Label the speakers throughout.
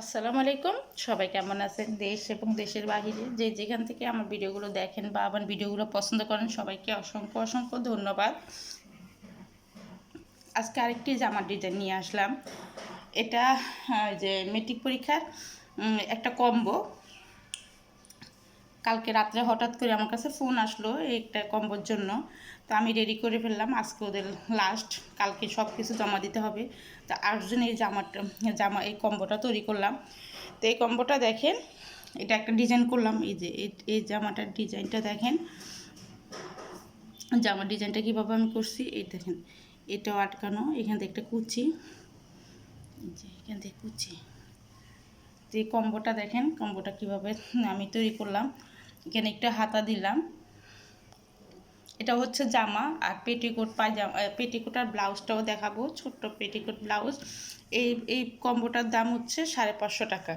Speaker 1: আসসালামু আলাইকুম। সবাই কেমন আছেন? দেশ এবং দেশের বাহিরে যে যেখান থেকে আমার ভিডিওগুলো দেখেন বা আমার ভিডিওগুলো পছন্দ করেন, সবাইকে অসংখ্য অসংখ্য ধন্যবাদ। আজকে আরেকটি জামার ডিজাইন নিয়ে আসলাম। এটা যে মেট্রিক পরীক্ষার একটা কম্বো কালকে রাত্রে হঠাৎ করে আমার কাছে ফোন আসলো একটা কম্বোর জন্য। তো আমি রেডি করে ফেললাম, আজকে ওদের লাস্ট কালকে সব কিছু জমা দিতে হবে। তো আটজন এই জামাটা, জামা, এই কম্বোটা তৈরি করলাম। তো এই কম্বোটা দেখেন, এটা একটা ডিজাইন করলাম, এই যে, এই- জামাটার ডিজাইনটা দেখেন। জামার ডিজাইনটা কীভাবে আমি করছি, এই দেখেন, এটাও আটকানো, এখান থেকে একটা কুচি এখান থেকে কুচি। এই কম্বোটা দেখেন, কম্বোটা কীভাবে আমি তৈরি করলাম। এখানে একটা হাতা দিলাম। এটা হচ্ছে জামা আর পেটিকোট পায়জামা পেটিকোট আর ব্লাউজটাও দেখাবো, ছোট্ট পেটিকোট ব্লাউজ। এই এই কম্বোটার দাম হচ্ছে সাড়ে পাঁচশো টাকা।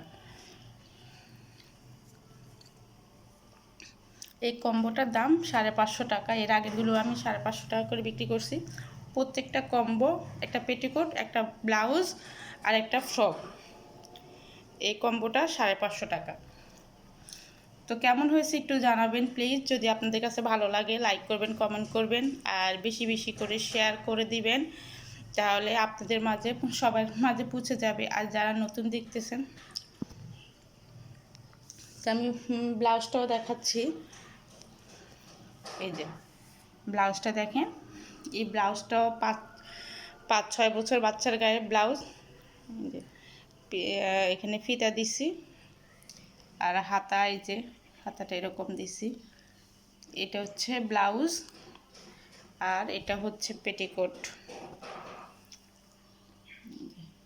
Speaker 1: এই কম্বোটার দাম সাড়ে পাঁচশো টাকা। এর আগেগুলো আমি সাড়ে পাঁচশো টাকা করে বিক্রি করছি। প্রত্যেকটা কম্বো, একটা পেটিকোট, একটা ব্লাউজ আর একটা ফ্রক। এই কম্বোটা সাড়ে পাঁচশো টাকা। তো কেমন হয়েছে একটু জানাবেন প্লিজ যদি আপনাদের কাছে ভালো লাগে লাইক করবেন কমেন্ট করবেন, আর বেশি বেশি করে শেয়ার করে দিবেন, তাহলে আপনাদের মাঝে সবার মাঝে পৌঁছে যাবে। আর যারা নতুন দেখতেছেন আমি ব্লাউজটাও দেখাচ্ছি। এই যে, ব্লাউজটা দেখেন। এই ব্লাউজটাও পাঁচ পাঁচ ছয় বছর বাচ্চার গায়ে ব্লাউজ। এই যে এখানে ফিতা দিছি। আর হাতা, এই যে হাতাটা এরকম দিছি। এটা হচ্ছে ব্লাউজ, আর এটা হচ্ছে পেটিকোট।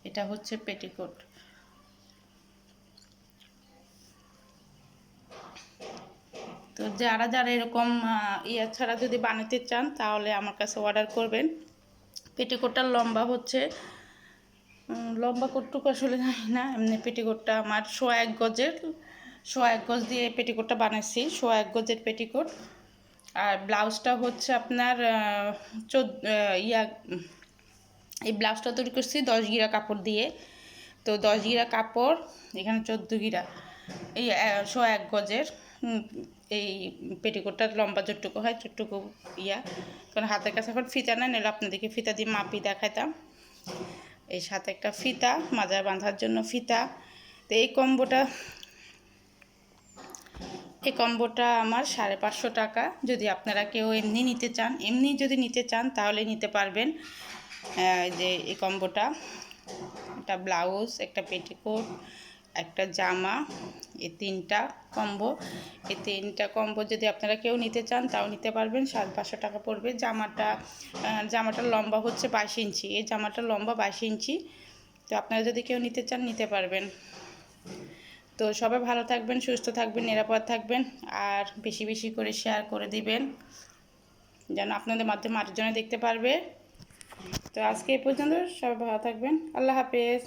Speaker 1: এটা হচ্ছে পেটিকোট। তো যারা যারা এরকম ইয়া ছাড়া যদি বানাতে চান, তাহলে আমার কাছে অর্ডার করবেন। পেটিকোটটার লম্বা হচ্ছে লম্বা কটুক আসলে জানি না, এমনি পেটিকোটটা আমার সোয়া এক গজের, সোয়া এক গজ দিয়ে পেটিকোটটা বানাইছি, সোয়া এক গজের পেটিকোট। আর ব্লাউজটা হচ্ছে আপনার চোদ্দ ইয়া, এই ব্লাউজটা তৈরি করছি দশ গিরা কাপড় দিয়ে। তো দশ গিরা কাপড়, এখানে চোদ্দ গিরা, এই সোয়া এক গজের এই পেটিকোটটা লম্বা যতটুকু হয় চটটুকু ইয়া। কারণ হাতের কাছে এখন ফিতা না নিলে আপনাদেরকে ফিতা দিয়ে মাপি দেখাইতাম। এই সাথে একটা ফিতা, মাজার বাঁধার জন্য ফিতা। তো এই কম্বোটা এই কম্বোটা আমার সাড়ে পাঁচশো টাকা। যদি আপনারা কেউ এমনি নিতে চান, এমনি যদি নিতে চান, তাহলে নিতে পারবেন যে এই কম্বোটা। একটা ব্লাউজ, একটা পেটিকোট একটা জামা এই তিনটা কম্বো। এই তিনটা কম্বো যদি আপনারা কেউ নিতে চান, তাও নিতে পারবেন। সাড়ে পাঁচশো টাকা পড়বে। জামাটা জামাটার লম্বা হচ্ছে বাইশ ইঞ্চি। এই জামাটার লম্বা বাইশ ইঞ্চি। তো আপনারা যদি কেউ নিতে চান, নিতে পারবেন। তো সবাই ভালো থাকবেন, সুস্থ থাকবেন, নিরাপদ থাকবেন। আর বেশি বেশি করে শেয়ার করে দিবেন, যেন আপনাদের মাধ্যমে আরেকজনে দেখতে পারবে। তো আজকে এই পর্যন্ত সবাই ভালো থাকবেন। আল্লাহ হাফেজ।